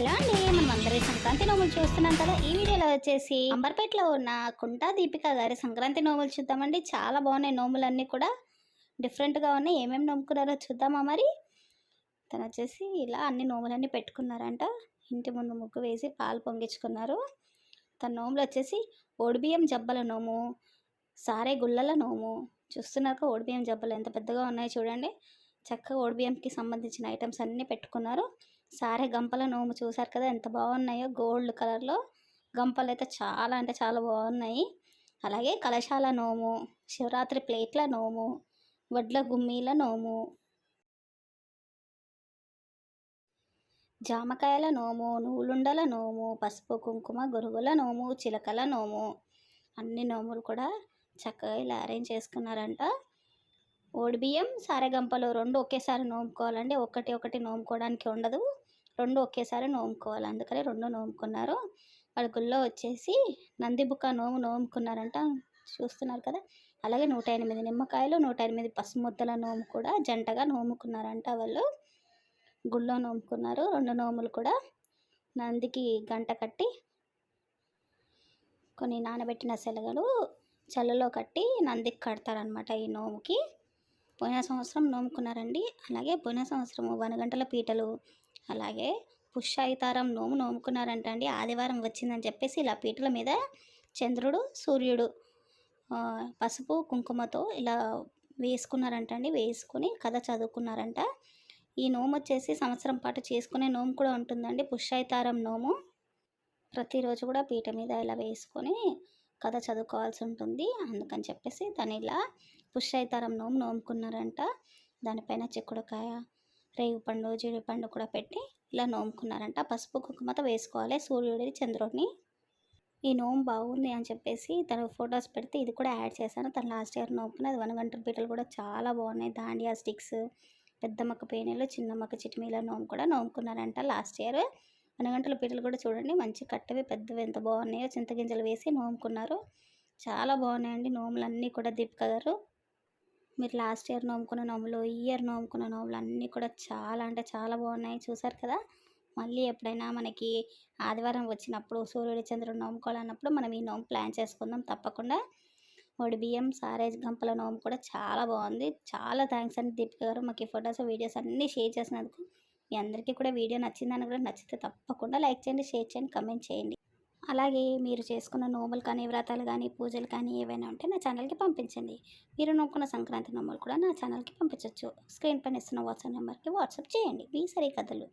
Hello అండి మనం అందరి సంక్రాంతి నోములు చూస్తున్నాం కదా. ఈ వీడియోలో వచ్చేసి అంబర్పేటలో ఉన్న కుంటా దీపిక గారి సంక్రాంతి నోములు చూద్దామండి. చాలా బాగున్నాయి నోములన్నీ కూడా. డిఫరెంట్గా ఉన్నాయి. ఏమేమి నోముకున్నారో చూద్దామా మరి? తను వచ్చేసి ఇలా అన్ని నోములన్నీ పెట్టుకున్నారంట. ఇంటి ముందు ముగ్గు వేసి పాలు పొంగించుకున్నారు. తన నోములు వచ్చేసి ఓడిబియ్యం జబ్బల నోము సారే గుల్లల నోము. చూస్తున్నారు ఓడిబియ్యం జబ్బలు ఎంత పెద్దగా ఉన్నాయో చూడండి. చక్కగా ఓడిబియ్యంకి సంబంధించిన ఐటమ్స్ అన్నీ పెట్టుకున్నారు. సారే గంపల నోము చూసారు కదా ఎంత బాగున్నాయో గోల్డ్ కలర్లో. గంపలు అయితే చాలా అంటే చాలా బాగున్నాయి. అలాగే కలశాల నోము శివరాత్రి ప్లేట్ల నోము వడ్ల గుమ్మీల నోము. జామకాయల నోము నూలుండల నోము పసుపు కుంకుమ గొరుగుల నోము చిలకల నోము. అన్ని నోములు కూడా చక్కగా ఇలా అరేంజ్ చేసుకున్నారంట. ఓడిబియ్యం సారెగంపలు రెండు ఒకేసారి నోముకోవాలండి. ఒకటి ఒకటి నోముకోవడానికి ఉండదు. రెండు ఒకేసారి నోముకోవాలి. అందుకని రెండు నోముకున్నారు. వాళ్ళ గుళ్ళో వచ్చేసి నందిబుక్క నోము నోముకున్నారంట. చూస్తున్నారు కదా? అలాగే నూట ఎనిమిది నిమ్మకాయలు నూట ఎనిమిది పసుముద్దల నోము కూడా జంటగా నోముకున్నారంట వాళ్ళు. గుళ్ళో నోముకున్నారు. రెండు నోములు కూడా నందికి గంట కట్టి కొన్ని నానబెట్టిన శనగలు చల్లలో కట్టి నందికి కడతారనమాట ఈ నోముకి. పోయిన సంవత్సరం నోముకున్నారండి. అలాగే పోయిన సంవత్సరం వనగంటల పీటలు అలాగే పుష్యాయితారం నోము నోముకున్నారంట అండి ఆదివారం వచ్చిందని చెప్పేసి ఇలా పీటల మీద చంద్రుడు సూర్యుడు పసుపు కుంకుమతో ఇలా వేసుకున్నారంట అండి వేసుకొని కథ చదువుకున్నారంట. ఈ నోము వచ్చేసి సంవత్సరం పాటు చేసుకునే నోము కూడా ఉంటుందండి. పుష్యాయితారం నోము ప్రతిరోజు కూడా పీట మీద ఇలా వేసుకొని కథ చదువుకోవాల్సి ఉంటుంది. అందుకని చెప్పేసి దాని ఇలా పుష్యాయితారం నోము నోముకున్నారంట. దానిపైన చిక్కుడుకాయ రేగుపండు జీడిపండు కూడా పెట్టి ఇలా నోముకున్నారంట. పసుపు కుంకుమతో వేసుకోవాలి. సూర్యుడిని చంద్రుడిని. ఈ నోము బాగుంది అని చెప్పేసి తను ఫొటోస్ పెడితే ఇది కూడా యాడ్ చేశాను. తను లాస్ట్ ఇయర్ నోముకున్నది వనగంటల పీటలు కూడా చాలా బాగున్నాయి. దాండియా స్టిక్స్ పెద్దమ్మక్క పేనీలు చిన్నమ్మక్క చిటిమీల నోము కూడా నోముకున్నారంట లాస్ట్ ఇయర్. వనగంటల పీటలు కూడా చూడండి. మంచి కట్టవి పెద్దవి ఎంత బాగున్నాయో చింతగింజలు వేసి నోముకున్నారు. చాలా బాగున్నాయండి నోములు అన్నీ కూడా దీపిక గారు మీరు లాస్ట్ ఇయర్ నోముకున్న నోములు ఈ ఇయర్ నోముకున్న నోములు అన్నీ కూడా చాలా అంటే చాలా బాగున్నాయి. చూసారు కదా? మళ్ళీ ఎప్పుడైనా మనకి ఆదివారం వచ్చినప్పుడు సూర్యుడి చంద్రుడు నోముకోవాలన్నప్పుడు మనం ఈ నోము ప్లాన్ చేసుకుందాం తప్పకుండా. ఒడి బియ్యం సారేజ్ గంపల నోము కూడా చాలా బాగుంది. చాలా థ్యాంక్స్ అండి దీపిక గారు మాకు ఈ ఫొటోస్ వీడియోస్ అన్నీ షేర్ చేసినందుకు. మీ అందరికీ కూడా వీడియో నచ్చిందని కూడా నచ్చితే తప్పకుండా లైక్ చేయండి షేర్ చేయండి కమెంట్ చేయండి. అలాగే మీరు చేసుకున్న నోములు కానీ వ్రతాలు కానీ పూజలు కానీ ఏవైనా ఉంటే నా ఛానల్కి పంపించండి. మీరు నోముకున్న సంక్రాంతి నోములు కూడా నా ఛానల్కి పంపించవచ్చు స్క్రీన్ పైన ఇస్తున్న వాట్సాప్ నెంబర్కి వాట్సాప్ చేయండి. మీ సరే కథలు